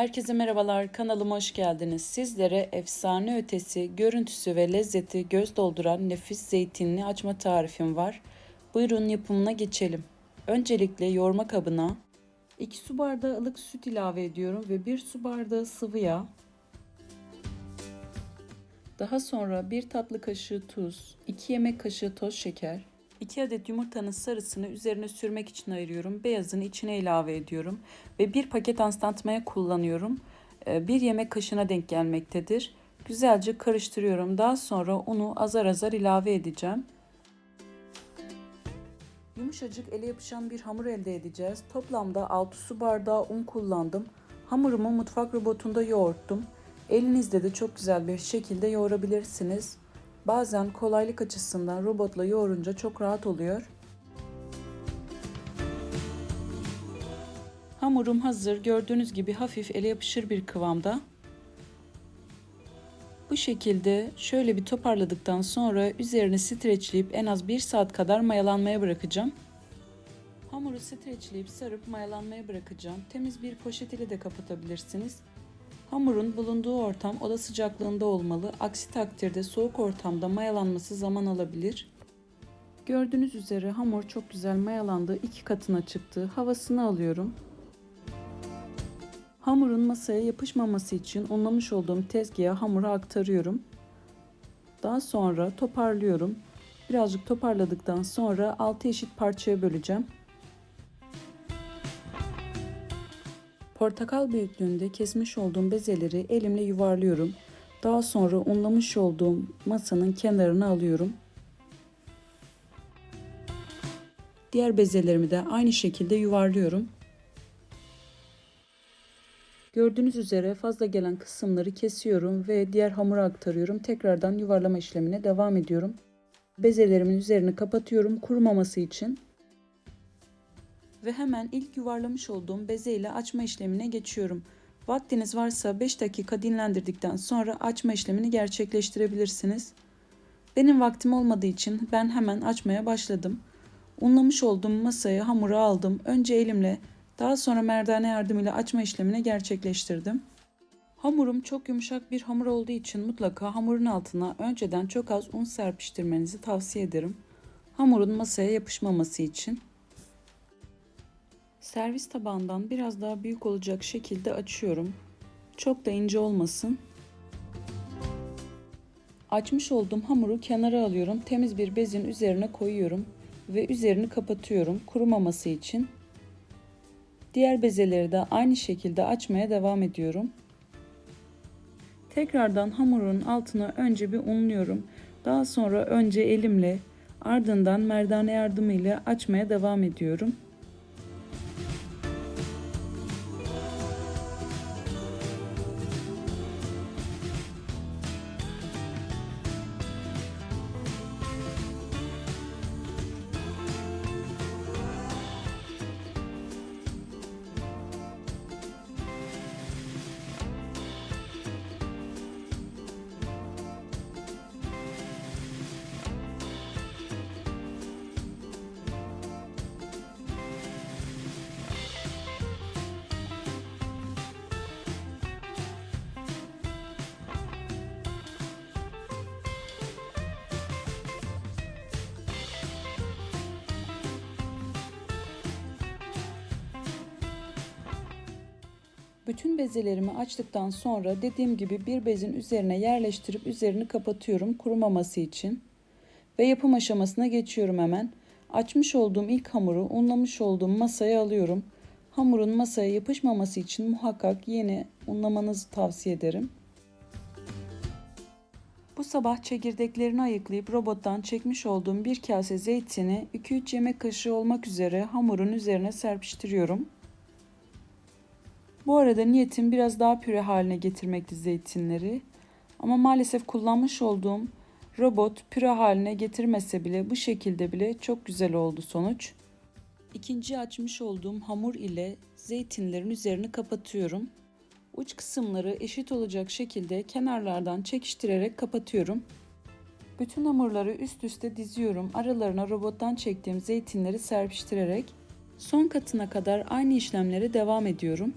Herkese merhabalar, kanalıma hoş geldiniz. Sizlere efsane ötesi, görüntüsü ve lezzeti göz dolduran nefis zeytinli açma tarifim var. Buyurun yapımına geçelim. Öncelikle yoğurma kabına 2 su bardağı ılık süt ilave ediyorum ve 1 su bardağı sıvı yağ. Daha sonra 1 tatlı kaşığı tuz, 2 yemek kaşığı toz şeker, 2 adet yumurtanın sarısını üzerine sürmek için ayırıyorum. Beyazını içine ilave ediyorum. Ve bir paket instant maya kullanıyorum. Ee, bir yemek kaşığına denk gelmektedir. Güzelce karıştırıyorum. Daha sonra unu azar azar ilave edeceğim. Yumuşacık ele yapışan bir hamur elde edeceğiz. Toplamda 6 su bardağı un kullandım. Hamurumu mutfak robotunda yoğurttum. Elinizde de çok güzel bir şekilde yoğurabilirsiniz. Bazen kolaylık açısından robotla yoğurunca çok rahat oluyor. Hamurum hazır. Gördüğünüz gibi hafif ele yapışır bir kıvamda. Bu şekilde şöyle bir toparladıktan sonra üzerini streçleyip en az 1 saat kadar mayalanmaya bırakacağım. Hamuru streçleyip sarıp mayalanmaya bırakacağım. Temiz bir poşet ile de kapatabilirsiniz. Hamurun bulunduğu ortam oda sıcaklığında olmalı. Aksi takdirde soğuk ortamda mayalanması zaman alabilir. Gördüğünüz üzere hamur çok güzel mayalandı. iki katına çıktı. Havasını alıyorum. Hamurun masaya yapışmaması için unlamış olduğum tezgaha hamuru aktarıyorum. Daha sonra toparlıyorum. Birazcık toparladıktan sonra 6 eşit parçaya böleceğim. Portakal büyüklüğünde kesmiş olduğum bezeleri elimle yuvarlıyorum. Daha sonra unlamış olduğum masanın kenarına alıyorum. Diğer bezelerimi de aynı şekilde yuvarlıyorum. Gördüğünüz üzere fazla gelen kısımları kesiyorum ve diğer hamura aktarıyorum. Tekrardan yuvarlama işlemine devam ediyorum. Bezelerimin üzerini kapatıyorum kurumaması için ve hemen ilk yuvarlamış olduğum beze ile açma işlemine geçiyorum. Vaktiniz varsa 5 dakika dinlendirdikten sonra açma işlemini gerçekleştirebilirsiniz. Benim vaktim olmadığı için ben hemen açmaya başladım. Unlamış olduğum masayı hamuru aldım. Önce elimle daha sonra merdane yardımıyla açma işlemini gerçekleştirdim. Hamurum çok yumuşak bir hamur olduğu için mutlaka hamurun altına önceden çok az un serpiştirmenizi tavsiye ederim. Hamurun masaya yapışmaması için. Servis tabağından biraz daha büyük olacak şekilde açıyorum. Çok da ince olmasın. Açmış olduğum hamuru kenara alıyorum. Temiz bir bezin üzerine koyuyorum ve üzerini kapatıyorum kurumaması için. Diğer bezeleri de aynı şekilde açmaya devam ediyorum. Tekrardan hamurun altına önce bir unluyorum. Daha sonra önce elimle ardından merdane yardımıyla açmaya devam ediyorum. Bütün bezelerimi açtıktan sonra dediğim gibi bir bezin üzerine yerleştirip üzerini kapatıyorum kurumaması için. Ve yapım aşamasına geçiyorum hemen. Açmış olduğum ilk hamuru unlamış olduğum masaya alıyorum. Hamurun masaya yapışmaması için muhakkak yeni unlamanızı tavsiye ederim. Bu sabah çekirdeklerini ayıklayıp robottan çekmiş olduğum bir kase zeytini 2-3 yemek kaşığı olmak üzere hamurun üzerine serpiştiriyorum. Bu arada niyetim biraz daha püre haline getirmekti zeytinleri. Ama maalesef kullanmış olduğum robot püre haline getirmese bile bu şekilde bile çok güzel oldu sonuç. İkinci açmış olduğum hamur ile zeytinlerin üzerini kapatıyorum. Uç kısımları eşit olacak şekilde kenarlardan çekiştirerek kapatıyorum. Bütün hamurları üst üste diziyorum. Aralarına robottan çektiğim zeytinleri serpiştirerek son katına kadar aynı işlemlere devam ediyorum.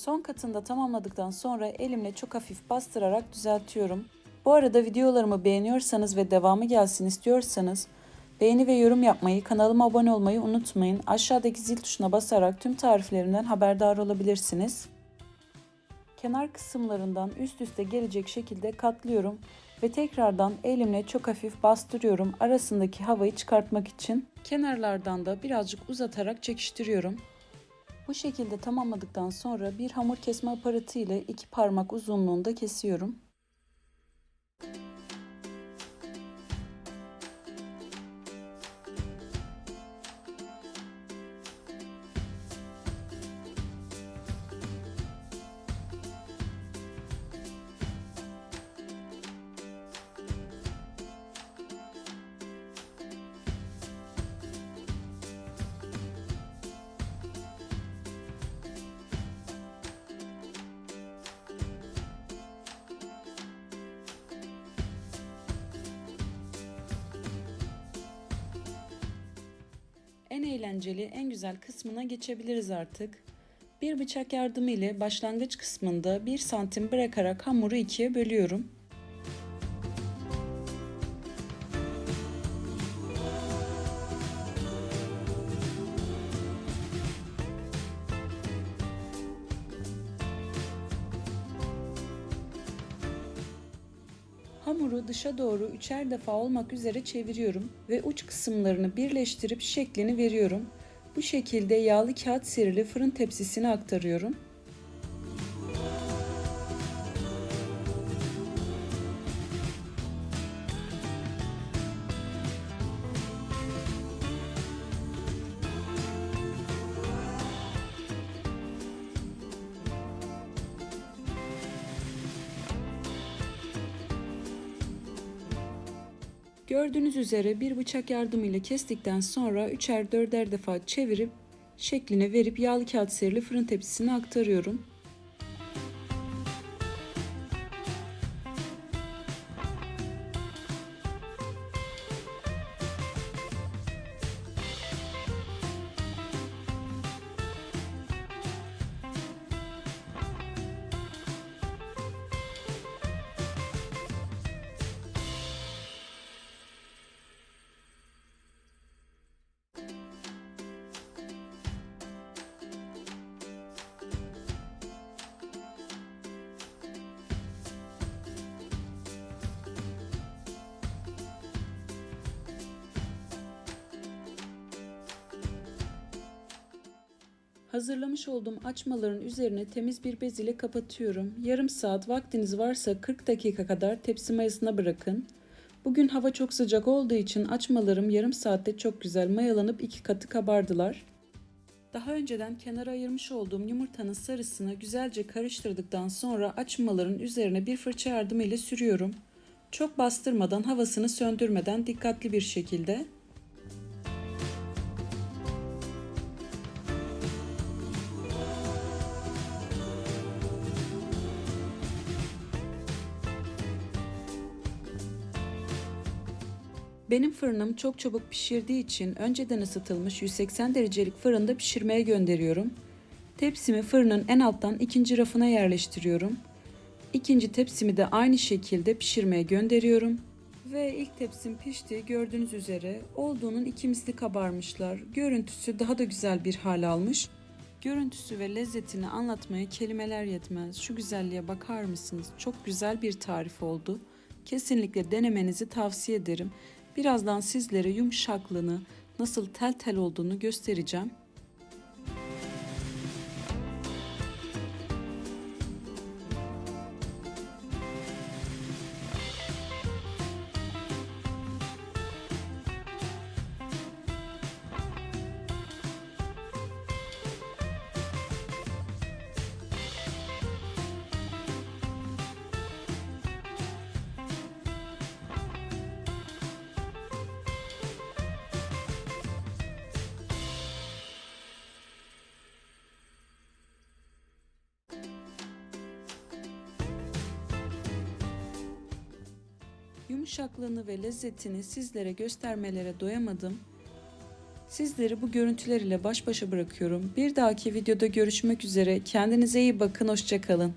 Son katında tamamladıktan sonra elimle çok hafif bastırarak düzeltiyorum. Bu arada videolarımı beğeniyorsanız ve devamı gelsin istiyorsanız beğeni ve yorum yapmayı, kanalıma abone olmayı unutmayın. Aşağıdaki zil tuşuna basarak tüm tariflerimden haberdar olabilirsiniz. Kenar kısımlarından üst üste gelecek şekilde katlıyorum ve tekrardan elimle çok hafif bastırıyorum arasındaki havayı çıkartmak için. Kenarlardan da birazcık uzatarak çekiştiriyorum. Bu şekilde tamamladıktan sonra bir hamur kesme aparatı ile iki parmak uzunluğunda kesiyorum. Eğlenceli, en güzel kısmına geçebiliriz artık. Bir bıçak yardımı ile başlangıç kısmında 1 santim bırakarak hamuru ikiye bölüyorum. Hamuru dışa doğru üçer defa olmak üzere çeviriyorum ve uç kısımlarını birleştirip şeklini veriyorum. Bu şekilde yağlı kağıt serili fırın tepsisine aktarıyorum. Gördüğünüz üzere bir bıçak yardımıyla kestikten sonra üçer dörder defa çevirip şeklini verip yağlı kağıt serili fırın tepsisine aktarıyorum. Hazırlamış olduğum açmaların üzerine temiz bir bez ile kapatıyorum. Yarım saat vaktiniz varsa 40 dakika kadar tepsi mayasına bırakın. Bugün hava çok sıcak olduğu için açmalarım yarım saatte çok güzel mayalanıp iki katı kabardılar. Daha önceden kenara ayırmış olduğum yumurtanın sarısını güzelce karıştırdıktan sonra açmaların üzerine bir fırça yardımıyla sürüyorum. Çok bastırmadan havasını söndürmeden dikkatli bir şekilde Benim fırınım çok çabuk pişirdiği için önceden ısıtılmış 180 derecelik fırında pişirmeye gönderiyorum. Tepsimi fırının en alttan ikinci rafına yerleştiriyorum. İkinci tepsimi de aynı şekilde pişirmeye gönderiyorum. Ve ilk tepsim pişti. Gördüğünüz üzere olduğunun iki kabarmışlar. Görüntüsü daha da güzel bir hal almış. Görüntüsü ve lezzetini anlatmaya kelimeler yetmez. Şu güzelliğe bakar mısınız? Çok güzel bir tarif oldu. Kesinlikle denemenizi tavsiye ederim. Birazdan sizlere yumuşaklığını, nasıl tel tel olduğunu göstereceğim. Yumuşaklığını ve lezzetini sizlere göstermelere doyamadım. Sizleri bu görüntüler ile baş başa bırakıyorum. Bir dahaki videoda görüşmek üzere. Kendinize iyi bakın, hoşçakalın.